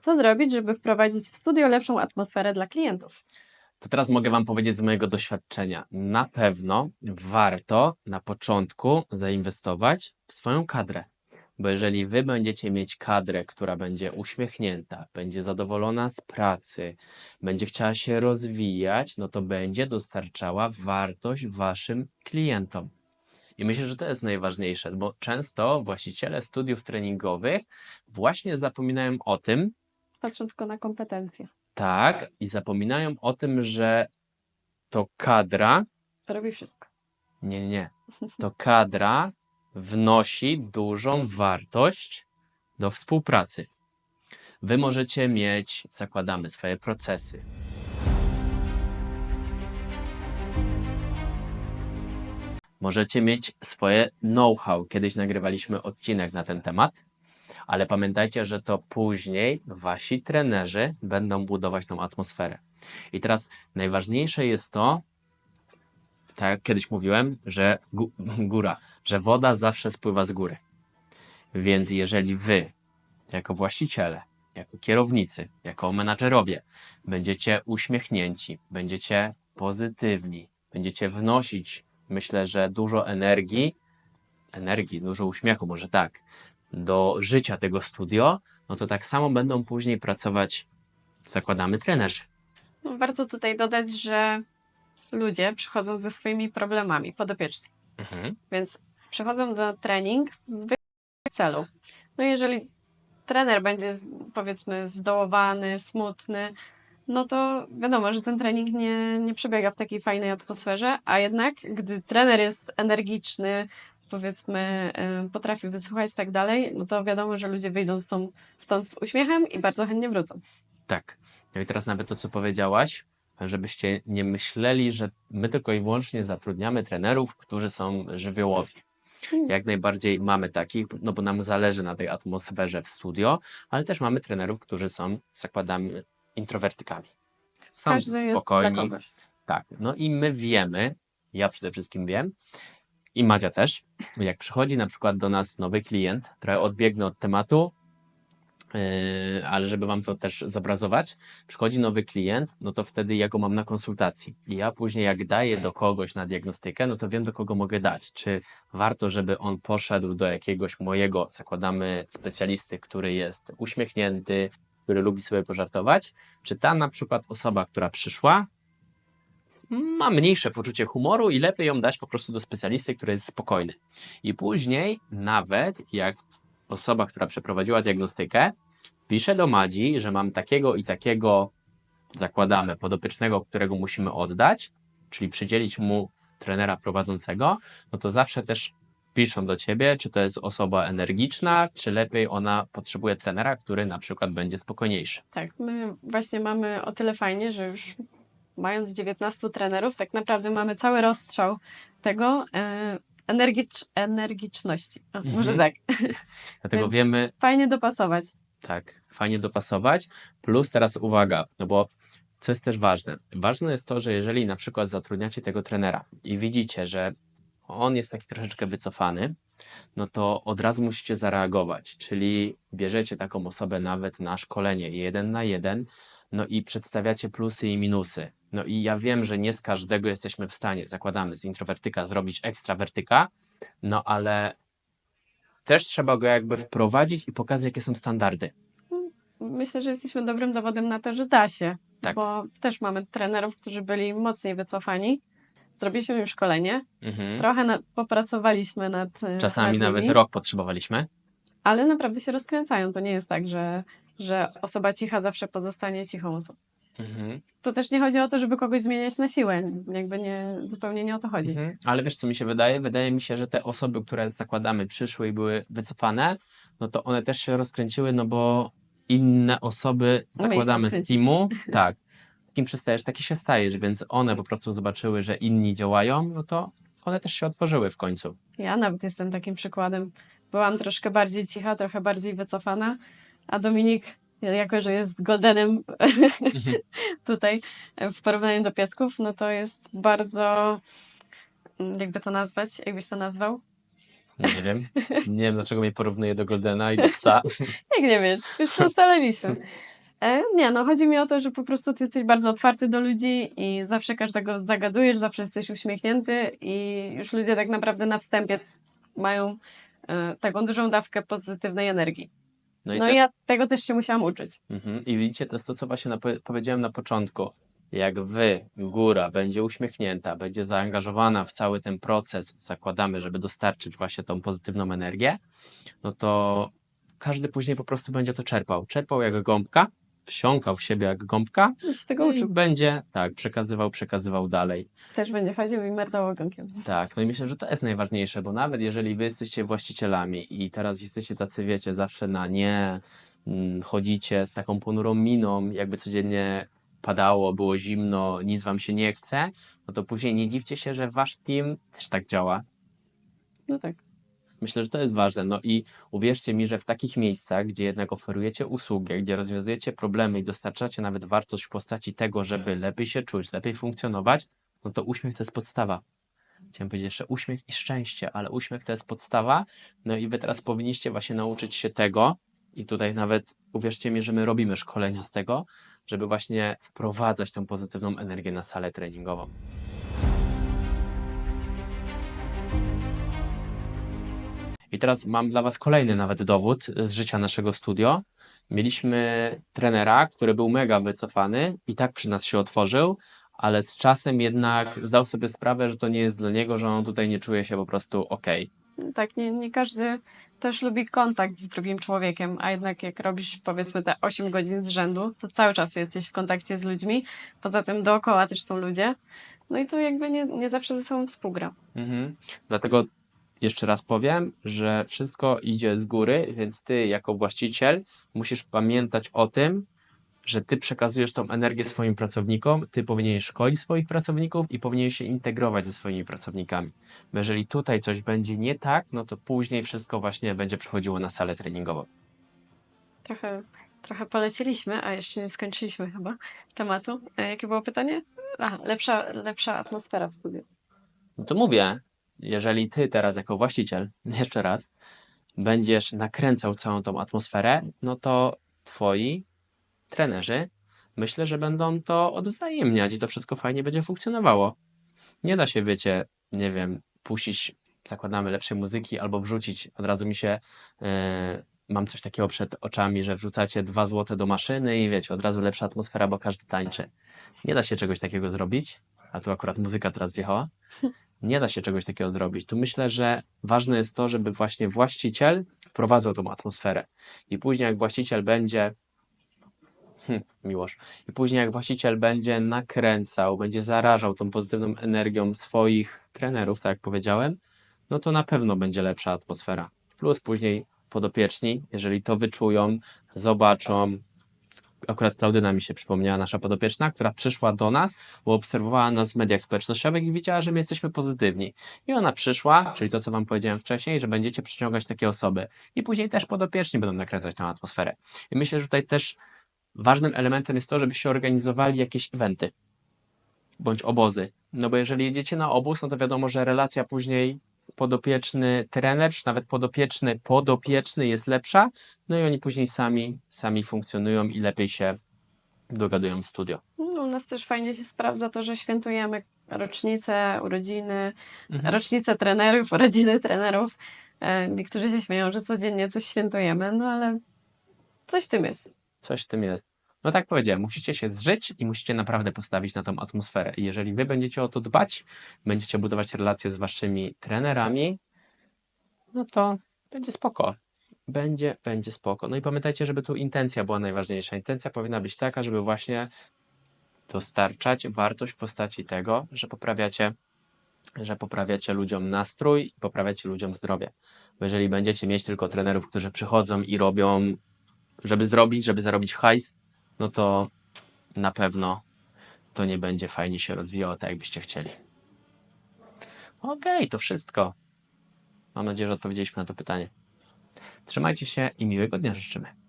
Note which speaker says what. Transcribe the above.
Speaker 1: Co zrobić, żeby wprowadzić w studio lepszą atmosferę dla klientów?
Speaker 2: To teraz mogę Wam powiedzieć z mojego doświadczenia. Na pewno warto na początku zainwestować w swoją kadrę. Bo jeżeli Wy będziecie mieć kadrę, która będzie uśmiechnięta, będzie zadowolona z pracy, będzie chciała się rozwijać, no to będzie dostarczała wartość Waszym klientom. I myślę, że to jest najważniejsze, bo często właściciele studiów treningowych właśnie zapominają o tym,
Speaker 1: Patrzą tylko na kompetencje.
Speaker 2: tak, i zapominają o tym, że to kadra,
Speaker 1: Robi wszystko.
Speaker 2: nie, nie, nie, to kadra wnosi dużą wartość do współpracy. Wy możecie mieć, zakładamy swoje procesy. Możecie mieć swoje know-how. Kiedyś nagrywaliśmy odcinek na ten temat, ale pamiętajcie, że to później wasi trenerzy będą budować tą atmosferę. I teraz najważniejsze jest to, tak jak kiedyś mówiłem, że gó- góra, że woda zawsze spływa z góry. Więc jeżeli wy, jako właściciele, jako kierownicy, jako menadżerowie, będziecie uśmiechnięci, będziecie pozytywni, będziecie wnosić, myślę, że dużo energii, energii, dużo uśmiechu, może tak, do życia tego studio, no to tak samo będą później pracować, zakładamy, trenerzy.
Speaker 1: No, warto tutaj dodać, że ludzie przychodzą ze swoimi problemami podopieczni,
Speaker 2: Mhm.
Speaker 1: więc przychodzą na trening z wyjątkiem celu. No jeżeli trener będzie powiedzmy zdołowany, smutny, no to wiadomo, że ten trening nie, nie przebiega w takiej fajnej atmosferze, a jednak gdy trener jest energiczny, powiedzmy y, potrafi wysłuchać i tak dalej, no to wiadomo, że ludzie wyjdą stąd, stąd z uśmiechem i bardzo chętnie wrócą.
Speaker 2: Tak. No i teraz nawet to, co powiedziałaś, żebyście nie myśleli, że my tylko i wyłącznie zatrudniamy trenerów, którzy są żywiołowi. Jak najbardziej mamy takich, no bo nam zależy na tej atmosferze w studio, ale też mamy trenerów, którzy są, zakładamy, introwertykami. Są
Speaker 1: Każdy
Speaker 2: spokojni. Tak. No i my wiemy, ja przede wszystkim wiem, i Madzia też, jak przychodzi na przykład do nas nowy klient, trochę odbiegnę od tematu, yy, ale żeby wam to też zobrazować, przychodzi nowy klient, no to wtedy ja go mam na konsultacji. I ja później jak daję do kogoś na diagnostykę, no to wiem do kogo mogę dać. Czy warto, żeby on poszedł do jakiegoś mojego, zakładamy, specjalisty, który jest uśmiechnięty, który lubi sobie pożartować, czy ta na przykład osoba, która przyszła, ma mniejsze poczucie humoru i lepiej ją dać po prostu do specjalisty, który jest spokojny. I później, nawet jak osoba, która przeprowadziła diagnostykę, pisze do Madzi, że mam takiego i takiego, zakładamy, podopiecznego, którego musimy oddać, czyli przydzielić mu trenera prowadzącego, no to zawsze też piszą do ciebie, czy to jest osoba energiczna, czy lepiej ona potrzebuje trenera, który na przykład będzie spokojniejszy.
Speaker 1: Tak, my właśnie mamy o tyle fajnie, że już mając 19 trenerów, tak naprawdę mamy cały rozstrzał tego e, energicz, energiczności. O, Może
Speaker 2: Mhm.
Speaker 1: tak.
Speaker 2: Dlatego wiemy,
Speaker 1: Fajnie dopasować.
Speaker 2: Tak, fajnie dopasować. Plus teraz uwaga, no bo co jest też ważne? Ważne jest to, że jeżeli na przykład zatrudniacie tego trenera i widzicie, że on jest taki troszeczkę wycofany, no to od razu musicie zareagować, czyli bierzecie taką osobę nawet na szkolenie jeden na jeden, no i przedstawiacie plusy i minusy. No i ja wiem, że nie z każdego jesteśmy w stanie, zakładamy, z introwertyka zrobić ekstrawertyka, no ale też trzeba go jakby wprowadzić i pokazać, jakie są standardy.
Speaker 1: Myślę, że jesteśmy dobrym dowodem na to, że da się.
Speaker 2: Tak.
Speaker 1: Bo też mamy trenerów, którzy byli mocniej wycofani. Zrobiliśmy im szkolenie.
Speaker 2: Mhm.
Speaker 1: Trochę na, popracowaliśmy nad. e,
Speaker 2: Czasami
Speaker 1: nad
Speaker 2: nawet rok potrzebowaliśmy.
Speaker 1: Ale naprawdę się rozkręcają. To nie jest tak, że, że osoba cicha zawsze pozostanie cichą osobą.
Speaker 2: Mhm.
Speaker 1: To też nie chodzi o to, żeby kogoś zmieniać na siłę. Jakby nie, zupełnie nie o to chodzi.
Speaker 2: Mhm. Ale wiesz, co mi się wydaje? Wydaje mi się, że te osoby, które zakładamy, przyszły i były wycofane, no to one też się rozkręciły, no bo inne osoby zakładamy z teamu. Tak. Kim przestajesz, taki się stajesz, więc one po prostu zobaczyły, że inni działają, no to one też się otworzyły w końcu.
Speaker 1: Ja nawet jestem takim przykładem. Byłam troszkę bardziej cicha, trochę bardziej wycofana, a Dominik, jako że jest goldenem tutaj e, w porównaniu do piesków, no to jest bardzo, mm, jakby to nazwać, jakbyś to nazwał?
Speaker 2: Nie wiem. Nie wiem, dlaczego mnie porównuje do Goldena i do psa.
Speaker 1: Jak nie wiesz, już to ustaliliśmy. E, nie, no chodzi mi o to, że po prostu ty jesteś bardzo otwarty do ludzi i zawsze każdego zagadujesz, zawsze jesteś uśmiechnięty i już ludzie tak naprawdę na wstępie mają e, taką dużą dawkę pozytywnej energii.
Speaker 2: No i,
Speaker 1: No
Speaker 2: też,
Speaker 1: ja tego też się musiałam uczyć.
Speaker 2: mhm. I widzicie, to jest to, co właśnie powiedziałem na początku. Jak wy, góra, będzie uśmiechnięta, będzie zaangażowana w cały ten proces, zakładamy, żeby dostarczyć właśnie tą pozytywną energię, no to każdy później po prostu będzie to czerpał. Czerpał jak gąbka, wsiąkał w siebie jak gąbka
Speaker 1: I się tego
Speaker 2: no i
Speaker 1: uczył.
Speaker 2: będzie, tak, przekazywał, przekazywał dalej.
Speaker 1: Też będzie chodził i merdał ogonkiem.
Speaker 2: Tak, no i myślę, że to jest najważniejsze, bo nawet jeżeli wy jesteście właścicielami i teraz jesteście tacy, wiecie, zawsze na nie, mm, chodzicie z taką ponurą miną, jakby codziennie padało, było zimno, nic wam się nie chce, no to później nie dziwcie się, że wasz team też tak działa.
Speaker 1: No tak.
Speaker 2: Myślę, że to jest ważne. No i uwierzcie mi, że w takich miejscach, gdzie jednak oferujecie usługę, gdzie rozwiązujecie problemy i dostarczacie nawet wartość w postaci tego, żeby lepiej się czuć, lepiej funkcjonować, no to uśmiech to jest podstawa. Chciałem powiedzieć jeszcze uśmiech i szczęście, ale uśmiech to jest podstawa. No i wy teraz powinniście właśnie nauczyć się tego, i tutaj nawet uwierzcie mi, że my robimy szkolenia z tego, żeby właśnie wprowadzać tą pozytywną energię na salę treningową. I teraz mam dla Was kolejny nawet dowód z życia naszego studio. Mieliśmy trenera, który był mega wycofany i tak przy nas się otworzył, ale z czasem jednak zdał sobie sprawę, że to nie jest dla niego, że on tutaj nie czuje się po prostu ok.
Speaker 1: Tak, nie, nie każdy też lubi kontakt z drugim człowiekiem, a jednak jak robisz powiedzmy te 8 godzin z rzędu, to cały czas jesteś w kontakcie z ludźmi. Poza tym dookoła też są ludzie. No i to jakby nie, nie zawsze ze sobą współgra.
Speaker 2: Mhm. Dlatego jeszcze raz powiem, że wszystko idzie z góry, więc ty jako właściciel musisz pamiętać o tym, że ty przekazujesz tą energię swoim pracownikom, ty powinieneś szkolić swoich pracowników i powinieneś się integrować ze swoimi pracownikami. Bo jeżeli tutaj coś będzie nie tak, no to później wszystko właśnie będzie przechodziło na salę treningową.
Speaker 1: Trochę, trochę polecieliśmy, a jeszcze nie skończyliśmy chyba tematu. E, Jakie było pytanie? Aha, lepsza, lepsza atmosfera w studiu.
Speaker 2: No to mówię, jeżeli ty teraz jako właściciel, jeszcze raz, będziesz nakręcał całą tą atmosferę, no to twoi trenerzy myślę, że będą to odwzajemniać i to wszystko fajnie będzie funkcjonowało. Nie da się, wiecie, nie wiem, puścić, zakładamy lepszej muzyki albo wrzucić, od razu mi się, e, mam coś takiego przed oczami, że wrzucacie dwa złote do maszyny i wiecie, od razu lepsza atmosfera, bo każdy tańczy. Nie da się czegoś takiego zrobić, a tu akurat muzyka teraz wjechała. Nie da się czegoś takiego zrobić. Tu myślę, że ważne jest to, żeby właśnie właściciel wprowadzał tą atmosferę. I później, jak właściciel będzie Hm, Miłosz. I później jak właściciel będzie nakręcał, będzie zarażał tą pozytywną energią swoich trenerów, tak jak powiedziałem, no to na pewno będzie lepsza atmosfera. Plus później podopieczni, jeżeli to wyczują, zobaczą. Akurat Klaudyna mi się przypomniała, nasza podopieczna, która przyszła do nas, bo obserwowała nas w mediach społecznościowych i widziała, że my jesteśmy pozytywni. I ona przyszła, czyli to, co Wam powiedziałem wcześniej, że będziecie przyciągać takie osoby. I później też podopieczni będą nakręcać tę atmosferę. I myślę, że tutaj też ważnym elementem jest to, żebyście organizowali jakieś eventy bądź obozy. No bo jeżeli jedziecie na obóz, no to wiadomo, że relacja później podopieczny trener, czy nawet podopieczny podopieczny jest lepsza, no i oni później sami, sami funkcjonują i lepiej się dogadują w studio.
Speaker 1: No, u nas też fajnie się sprawdza to, że świętujemy rocznice, urodziny,
Speaker 2: Mhm.
Speaker 1: rocznice trenerów, urodziny trenerów. E, Niektórzy się śmieją, że codziennie coś świętujemy, no ale coś w tym jest.
Speaker 2: Coś w tym jest. No tak powiedziałem, musicie się zżyć i musicie naprawdę postawić na tą atmosferę. I jeżeli wy będziecie o to dbać, będziecie budować relacje z waszymi trenerami, no to będzie spoko. Będzie, będzie spoko. No i pamiętajcie, żeby tu intencja była najważniejsza. Intencja powinna być taka, żeby właśnie dostarczać wartość w postaci tego, że poprawiacie, że poprawiacie ludziom nastrój i poprawiacie ludziom zdrowie. Bo jeżeli będziecie mieć tylko trenerów, którzy przychodzą i robią żeby zrobić, żeby zarobić hajs, no to na pewno to nie będzie fajnie się rozwijało tak, jakbyście chcieli. Okej, to wszystko. Mam nadzieję, że odpowiedzieliśmy na to pytanie. Trzymajcie się i miłego dnia życzymy.